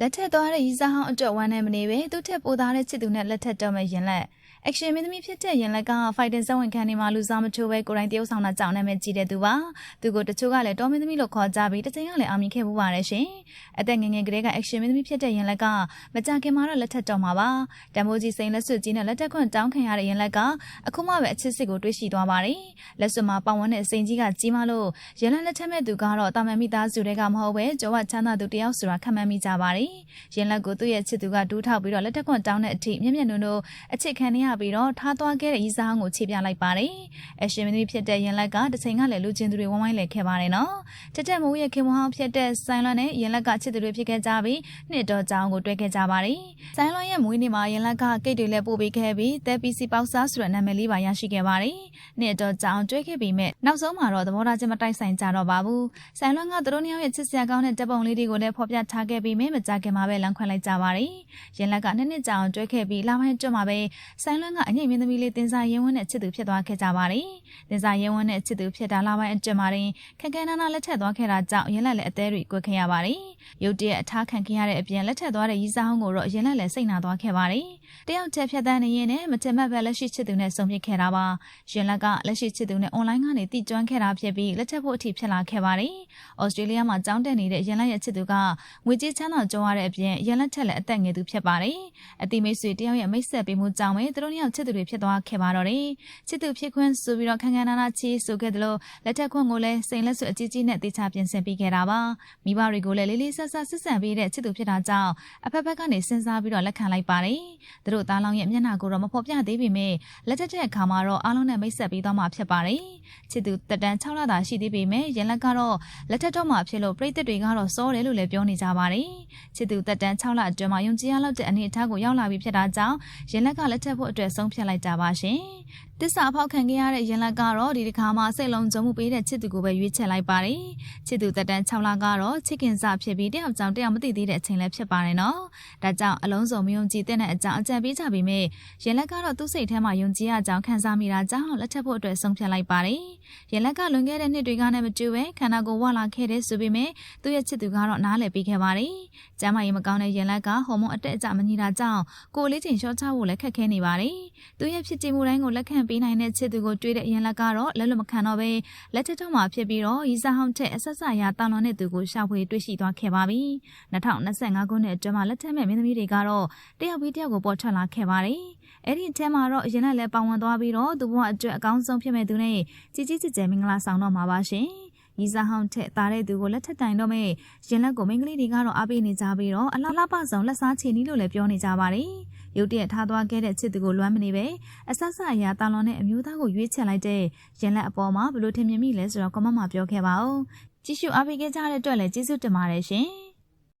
လက်ထက်သွားတဲ့ရီစာဟောင်းအတွက်ဝမ်းနဲ့မနေပဲသူ့ထက်ပိုသားတဲ့ချစ်သူနဲ့လက်ထက်တော့မဲ့ရင်လက်အက်ရှင်မင်းသမီးဖြစ်တဲ့ရင်လက်ကဖိုက်တင်ဇဝင်ခံနေမှာလူစားမချိုးပဲကိုယ်တိုင်တရုပ်ဆောင်တာကြောင့်နာမည်ကြီးတဲ့သူပါသူကိုတချို့ကလည်းတော်မင်းသမီးလို့ခေါ်ကြပြီးတစ်ချိန်ကလည်းအောင်မြင်ခဲ့မှုပါတယ်ရှင်အသက်ငယ်ငယ်ကလေးကအက်ရှင်မင်းသမီးဖြစ်တဲ့ရင်လက်ကမကြခင်မှာတော့လက်ထက်တော့မှာပါတမိုးကြီးစိန်လက်စွပ်ကြီးနဲ့လက်ထက်ခွန့်တောင်းခံရတဲ့ရင်လက်ကအခုမှပဲအချစ်စစ်ကိုတွေးရှိသွားပါတယ်လက်စွပ်မှာပတ်ဝန်းတဲ့အစိန်ကြီးကကြီးမားလို့ရင်လက်လက်ထက်မဲ့သူကတော့တာမန်မိသားစုတွေကမဟုတ်ပဲကျောဝချမ်းသာသူတယောက်ဆိုတာခံမှန်းမိကြပါတယ်ရင်လက်ကိုသူ့ရဲ့ချစ်သူကဒူးထောက်ပြီးတော့လက်ထက်ခွန့်တောင်းတဲ့အထိမျက်မျက်နှုံနှုံအချစ်ခံရပြီးတော့ထားသွားခဲ့တဲ့ရီစားဟောင်းကိုခြေပြလိုက်ပါတယ်။အရှင်မင်းသမီးဖြစ်တဲ့ရင်လက်ကတစ်ချိန်ကလည်းလူချင်းသူတွေဝိုင်းဝိုင်းလဲခဲ့ပါတယ်နော်။တက်တက်မိုးရဲ့ခင်မဟောင်းဖြစ်တဲ့ဆိုင်လွန်နဲ့ရင်လက်ကချစ်သူတွေဖြစ်ခဲ့ကြပြီးနှစ်တော်ကြောင်ကိုတွေ့ခဲ့ကြပါတယ်။ဆိုင်လွန်ရဲ့မွေးနေ့မှာရင်လက်ကကိတ်တွေလည်းပို့ပေးခဲ့ပြီးတဲပီစီပေါက်စားဆိုတဲ့နာမည်လေးပါရရှိခဲ့ပါတယ်။နှစ်တော်ကြောင်တွေ့ခဲ့ပြီးမဲ့နောက်ဆုံးမှာတော့သဘောထားချင်းမတိုက်ဆိုင်ကြတော့ပါဘူး။ဆိုင်လွန်ကသူတို့နှစ်ယောက်ရဲ့ချစ်စရာကောင်းတဲ့တပ်ပုံလေးတွေကိုလည်းဖော်ပြထားခဲ့ပြီးမဲ့မကြခင်မှာပဲလမ်းခွင့်လိုက်ကြပါတယ်။ရင်လက်ကနှစ်နှစ်ကြောင်တွေ့ခဲ့ပြီးလာပိုင်းကျွတ်မှာပဲဆိုင်လွန်ကအငိမ့်မင်းသမီးလေးတင်စားရင်ဝန်းနဲ့ချစ်သူဖြစ်သွားခဲ့ကြပါတယ်။တင်စားရင်ဝန်းနဲ့ချစ်သူဖြစ်တာလာပိုင်းအတွင်းမှာတင်ခက်ခဲနာနာလက်ထက်သွားခဲ့တာကြောင့်ရင်လက်လည်းအသေးတွေကွက်ခဲ့ရပါတယ်။ရုတ်တရက်အထားခံခဲ့ရတဲ့အပြင်လက်ထက်သွားတဲ့ရီစာဟောင်းကိုတော့ရင်လက်လည်းစိတ်နာသွားခဲ့ပါတယ်။တယောက်ချက်ဖြတ်တန်းနေရင်နဲ့မတင်မတ်ပဲလက်ရှိချစ်သူနဲ့ဆုံဖြစ်ခဲ့တာပါ။ရင်လက်ကလက်ရှိချစ်သူနဲ့အွန်လိုင်းကနေတိကျွမ်းခဲ့တာဖြစ်ပြီးလက်ထက်ဖို့အထိဖြစ်လာခဲ့ပါတယ်။ဩစတြေးလျမှာကြောင်းတက်နေတဲ့ရင်လက်ရဲ့ချစ်သူကငွေကြေးချမ်းသာကြုံရတဲ့အပြင်ရင်လက်ထက်လည်းအသက်ငယ်သူဖြစ်ပါတယ်။အတိမိတ်ဆွေတယောက်ရဲ့မိတ်ဆက်ပေးမှုကြောင့်ပဲသူတို့နှစ်ယောက်ချစ်သူတွေဖြစ်သွားခဲ့ပါတော့တယ်။ချစ်သူဖြစ်ခွင့်ဆိုပြီးတော့ခန်းခန်းနာနာချီဆိုခဲ့တယ်လို့လက်ထက်ခွင့်ကိုလည်းစိန်လက်စွပ်အကြီးကြီးနဲ့တေချာပြင်ဆင်ပေးခဲ့တာပါ။မိဘတွေကိုလည်းလေးလေးဆဆဆစ်ဆန်ပေးတဲ့ချစ်သူဖြစ်တာကြောင့်အဖက်ဖက်ကနေစဉ်းစားပြီးတော့လက်ခံလိုက်ပါတယ်။သူတို့သားလောင်ရဲ့မျက်နှာကိုတော့မဖော်ပြသေးပေမဲ့လက်ထက်တဲ့အခါမှာတော့အားလုံးနဲ့မိတ်ဆက်ပေးသွားမှာဖြစ်ပါတယ်။ချစ်သူတက်တန်း6လသာရှိသေးပေမဲ့ရန်လက်ကတော့လက်ထက်တော့မှဖြစ်လို့ပြည်သက်တွေကတော့စောတယ်လို့လည်းပြောနေကြပါတယ်။ချစ်သူတက်တန်း6လအတွင်းမှာယုံကြည်ရလောက်တဲ့အနေအထားကိုရောက်လာပြီဖြစ်တာကြောင့်ရန်လက်ကလက်ထက်ဖို့အတွက်ဆုံးဖြတ်လိုက်တာပါရှင်။တစ္ဆာအဖောက်ခံခဲ့ရတဲ့ရန်လက်ကတော့ဒီတစ်ခါမှစိတ်လုံးကြုံမှုပေးတဲ့ချစ်သူကိုပဲရွေးချယ်လိုက်ပါတယ်။ချစ်သူတက်တန်း6လကတော့ချစ်ခင်စဖြစ်ပြီးတယောက်ကြောင့်တယောက်မသိသေးတဲ့အချိန်လည်းဖြစ်ပါတယ်နော်။ဒါကြောင့်အလုံးစုံမယုံကြည်တဲ့အကြောင်းအကြံပေးကြပေမဲ့ရန်လက်ကတော့သူ့စိတ်ထဲမှာယုံကြည်ရကြောင်းခံစားမိတာကြောင့်လက်ထက်ဖို့အတွက်ဆုံးဖြတ်လိုက်ပါတယ်။ရန်လက်ကလွန်ခဲ့တဲ့နှစ်တွေကနဲ့မတူပဲခန္ဓာကိုယ်ဝလာခဲ့တဲ့ဆိုပေမဲ့သူ့ရဲ့ချစ်သူကတော့နားလည်ပေးခဲ့ပါတယ်။ကျမ်းမာရေးမကောင်းတဲ့ရန်လက်ကဟော်မုန်းအတက်အကျမညီတာကြောင့်ကိုယ်လေးချိန်လျှော့ချဖို့လည်းခက်ခဲနေပါတယ်။သူ့ရဲ့ဖြစ်တည်မှုတိုင်းကိုလက်ခံပေးနိုင်တဲ့ချစ်သူကိုတွေ့တဲ့ရန်လက်ကတော့လက်လွတ်မခံတော့ပဲလက်ထက်တော့မှဖြစ်ပြီးတော့ရီစာဟောင်းထက်အဆက်ဆက်ရာတာလွန်တဲ့သူကိုရှာဖွေတွေ့ရှိသွားခဲ့ပါပြီ။2025ခုနှစ်အတွင်းမှာလက်ထက်မဲ့မင်းသမီးတွေကတော့တယောက်ပြီးတယောက်ကိုပေါ်ထွက်လာခဲ့ပါတယ်။အဲ့ဒီအထက်မှာတော့အရင်ကလည်းပါဝင်သွားပြီးတော့သူဘဝအတွက်အကောင်းဆုံးဖြစ်မဲ့သူနဲ့ကြီးကြီးကျယ်ကျယ်မင်္ဂလာဆောင်တော့မှာပါရှင်။ ရီစာဟောင်းထက်သားတဲ့သူကိုလက်ထက်တိုင်တော့မဲ့ရင်လက်ကိုမိန်းကလေးတွေကတော့အားပေးနေကြပြီးတော့အလားလားပဆောင်လက်စားချေနီးလို့လည်းပြောနေကြပါတယ်။ရုတ်တရက်ထားသွားခဲ့တဲ့ချစ်သူကိုလွမ်းမနေပဲအဆဆအရာတာလွန်တဲ့အမျိုးသားကိုရွေးချယ်လိုက်တဲ့ရင်လက်အပေါ်မှာဘလို့ထင်မြင်မိလဲဆိုတော့ကမ္မမှာပြောခဲ့ပါဦး။ကြည့်ရှုအားပေးခဲ့ကြတဲ့အတွက်လည်းကျေးဇူးတင်ပါတယ်ရှင်။